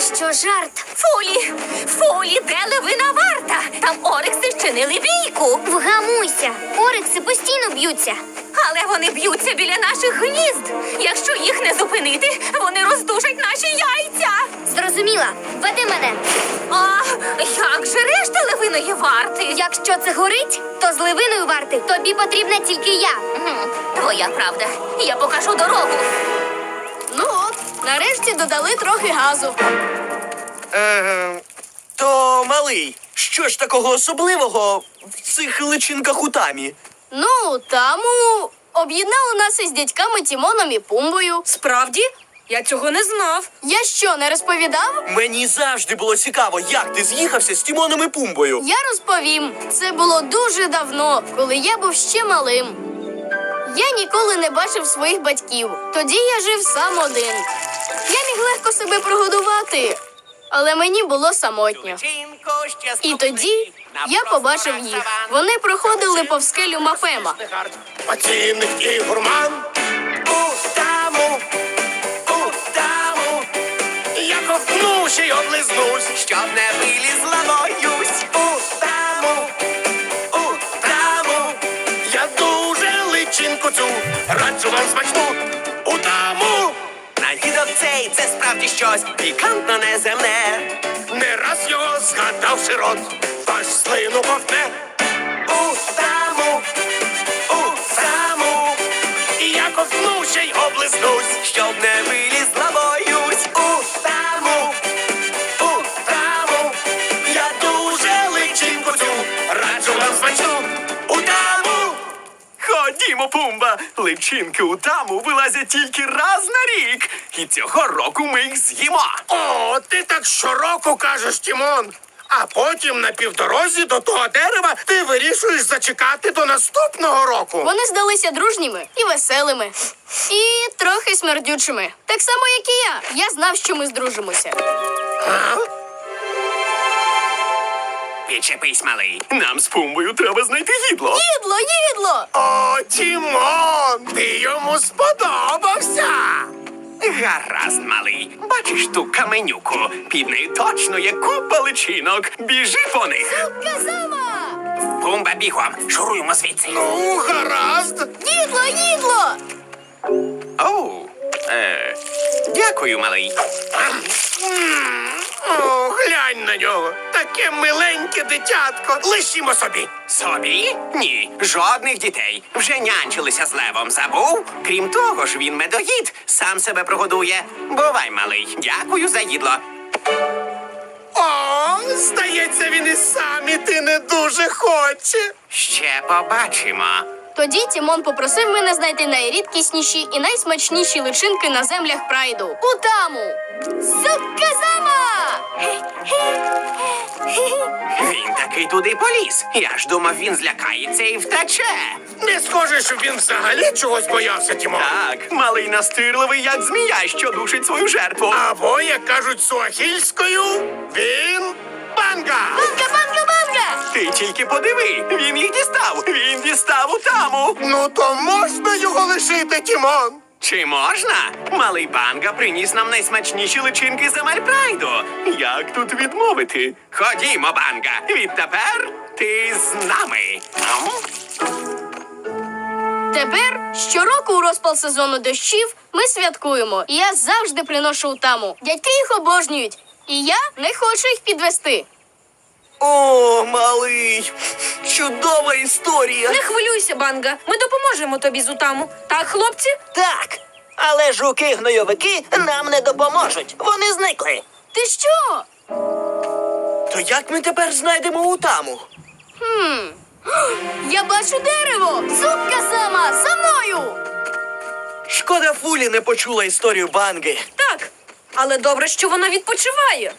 що жарт. Фулі, Фулі, де левина варта? Там Орикси вчинили бійку. Вгамуйся. Орикси постійно б'ються. Але вони б'ються біля наших гнізд. Якщо їх не зупинити, вони роздушать наші яйця. Зрозуміла. Веди мене. А як же решта левиної варти? Якщо це горить, то з ливиною варти тобі потрібна тільки я. Твоя правда. Я покажу дорогу. Нарешті додали трохи газу. Е, то малий, що ж такого особливого в цих личинках у тамі? Ну, таму об'єднали нас із дядьками Тімоном і Пумбою. Справді? Я цього не знав. Я що, не розповідав? Мені завжди було цікаво, як ти з'їхався з Тімоном і Пумбою. Я розповім. Це було дуже давно, коли я був ще малим. Я ніколи не бачив своїх батьків. Тоді я жив сам один. Я міг легко себе прогодувати, але мені було самотньо. І тоді я побачив їх. Вони проходили повз скелю Мапема. Пацінник і гурман у таму, у таму. Я ковтнусь і облизнусь, щоб не вилізла боюсь. У таму, у таму. Я дуже личинку цю, раджу вам смачну. Цей це справді щось пікантно неземне. Не раз його згадавши рот, аж слину ковтне. У саму, у таму. Я ковтнусь й облизнусь. Щоб не вилізла, Ходімо, пумба! Личинки у таму вилазять тільки раз на рік. І цього року ми їх з'їмо. о, ти так щороку кажеш, Тімон. А потім на півдорозі до того дерева ти вирішуєш зачекати до наступного року. Вони здалися дружніми і веселими, і трохи смердючими. Так само, як і я. Я знав, що ми здружимося. Підчепись, малий. Нам з пумбою треба знайти їдло. Їдло, їдло! О, Тімон, ти йому сподобався. Гаразд, малий. Бачиш ту каменюку. Під нею точно є купа личинок. Біжи по них. Казама! Пумба бігом. Шуруємо звідси. Ну, гаразд. Їдло, їдло! Оу. Е, дякую, малий. О, глянь на нього. Таке миленьке дитятко. Лишімо собі. Собі? Ні, жодних дітей. Вже нянчилися з левом. Забув? Крім того ж, він медоїд, сам себе прогодує. Бувай, малий. Дякую за їдло. О, здається, він і сам іти не дуже хоче. Ще побачимо. Тоді Тімон попросив мене знайти найрідкісніші і найсмачніші личинки на землях прайду. У таму! Сукказама! Він таки туди поліз. Я ж думав, він злякається і втече. Не схоже, щоб він взагалі чогось боявся, Тімон. Так, малий настирливий, як змія, що душить свою жертву. Або, як кажуть суахільською, він банга. Банга, банга, банга! Ти тільки подиви, він їх дістав. Він дістав у таму. Ну то можна його лишити, Тімон. Чи можна? Малий банга приніс нам найсмачніші личинки земель прайду. Як тут відмовити? Ходімо, банга. Відтепер ти з нами. Тепер щороку у розпал сезону дощів ми святкуємо. І я завжди приношу таму. Дядьки їх обожнюють. І я не хочу їх підвести. О, малий, чудова історія. Не хвилюйся, банга. Ми допоможемо тобі з утаму. Так, хлопці? Так, але жуки-гнойовики нам не допоможуть. Вони зникли. Ти що? То як ми тепер знайдемо у таму? Хм. Я бачу дерево! Зубка сама! За мною! Шкода Фулі не почула історію банги. Так. Але добре, що вона відпочиває.